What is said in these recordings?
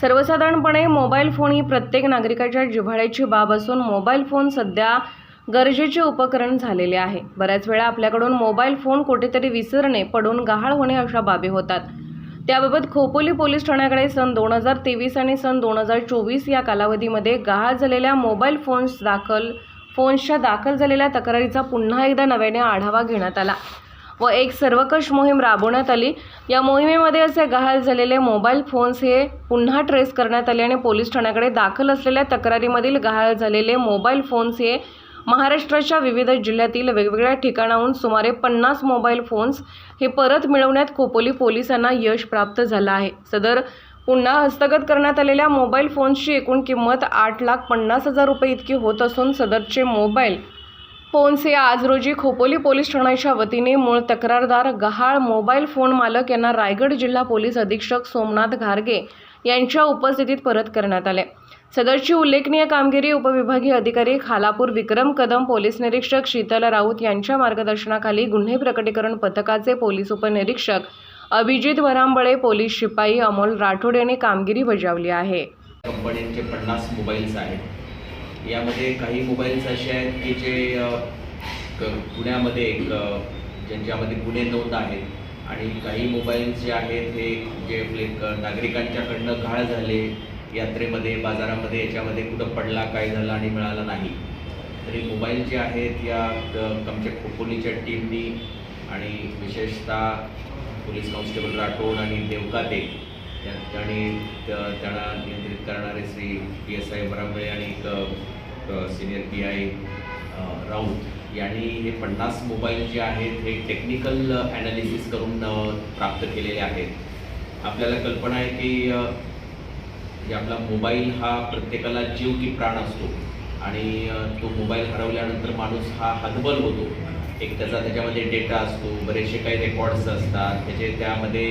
सर्वसाधारणपणे mobile phone ही प्रत्येक नागरिकाच्या जिव्हाळ्याची बाब असून मोबाईल फोन सध्या गरजेचे उपकरण झालेले आहे. बऱ्याच वेळा आपल्याकडून मोबाईल फोन कुठेतरी विसरणे पडून गहाळ होणे अशा बाबी होतात. त्याबाबत खोपोली पोलीस ठाण्याकडे सन दोन हजार तेवीस आणि सन दोन हजार चोवीस या कालावधीमध्ये गहाळ झालेल्या मोबाईल फोन्स दाखल फोन्सच्या दाखल झालेल्या तक्रारीचा पुन्हा एकदा नव्याने आढावा घेण्यात आला. व एक सर्वकष मोहीम राबवण्यात आली. या मोहिमेमध्ये असे गहाळ झालेले मोबाईल फोन्स हे पुन्हा ट्रेस करण्यात आले आणि पोलीस ठाण्याकडे दाखल असलेल्या तक्रारीमधील गहाळ झालेले मोबाईल फोन्स हे महाराष्ट्राच्या विविध जिल्ह्यातील वेगवेगळ्या ठिकाणाहून सुमारे पन्नास मोबाईल फोन्स हे परत मिळवण्यात खोपोली पोलिसांना यश प्राप्त झालं आहे. सदर पुन्हा हस्तगत करण्यात आलेल्या मोबाईल फोन्सची एकूण किंमत आठ लाख पन्नास हजार रुपये इतकी होत असून सदरचे मोबाईल फोन्स आज रोजी खोपोली पोलीस ठाण्याच्या वतीने मूळ तक्रारदार गहाळ मोबाईल फोन मालक यांना रायगड जिल्हा पोलीस अधीक्षक सोमनाथ घारगे यांच्या उपस्थितीत परत करण्यात आले. सदरची उल्लेखनीय कामगिरी उपविभागीय अधिकारी खालापूर विक्रम कदम पोलीस निरीक्षक शीतल राऊत यांच्या मार्गदर्शनाखाली गुन्हे प्रकटीकरण पथकाचे पोलीस उपनिरीक्षक अभिजित वरांबळे पोलीस शिपाई अमोल राठोड यांनी कामगिरी बजावली आहे. कंपन्यांचे पन्नास मोबाईल्स आहेत. यामध्ये काही मोबाईल्स असे आहेत की जे क- पुण्यामध्ये एक ज्यांच्यामध्ये गुन्हे नोंद आहेत. आणि काही मोबाईल्स जे आहेत हे जे आपले नागरिकांच्याकडनं घाळ झाले यात्रेमध्ये बाजारामध्ये याच्यामध्ये कुठं पडला काय झाला आणि मिळाला नाही. तरी मोबाईल जे आहेत या आमच्या खोपोलीच्या टीमनी आणि विशेषतः पोलीस कॉन्स्टेबल राठोड आणि देवकाते त्या- ठिकाणी त्यांना नियंत्रित करणारे Shri P S I Barambale आणि सिनियर पी आय राऊत यांनी हे पन्नास मोबाईल जे आहेत हे टेक्निकल ॲनालिसिस करून प्राप्त केलेले आहेत. आपल्याला कल्पना आहे की आपला मोबाईल हा प्रत्येकाला जीव की प्राण असतो आणि तो मोबाईल हरवल्यानंतर माणूस हा हतबल होतो. एक त्याचा त्याच्यामध्ये डेटा असतो बरेचसे काही रेकॉर्ड्स असतात त्याचे त्यामध्ये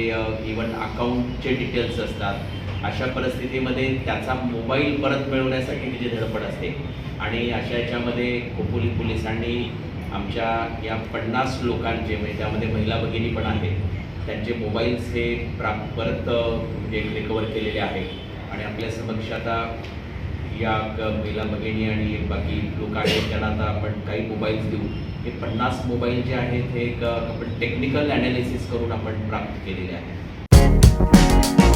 इवन अकाउंटचे डिटेल्स असतात. अशा परिस्थितीमध्ये त्याचा मोबाईल परत मिळवण्यासाठी तिची धडपड असते. आणि अशा याच्यामध्ये खोपोली पोलिसांनी आमच्या या पन्नास लोकांचे म्हणजे त्यामध्ये महिला भगिनी पण आहेत त्यांचे मोबाईल्स हे प्राप्त परत रिकवर म्हणजे केलेले आहेत. आणि आपल्या समक्ष आता या महिला भगिनी आणि बाकी लोक आहेत त्यांना आता आपण काही मोबाईल्स देऊ. हे पन्नास मोबाईल जे आहेत हे एक आपण टेक्निकल ॲनालिसिस करून आपण प्राप्त केलेले आहे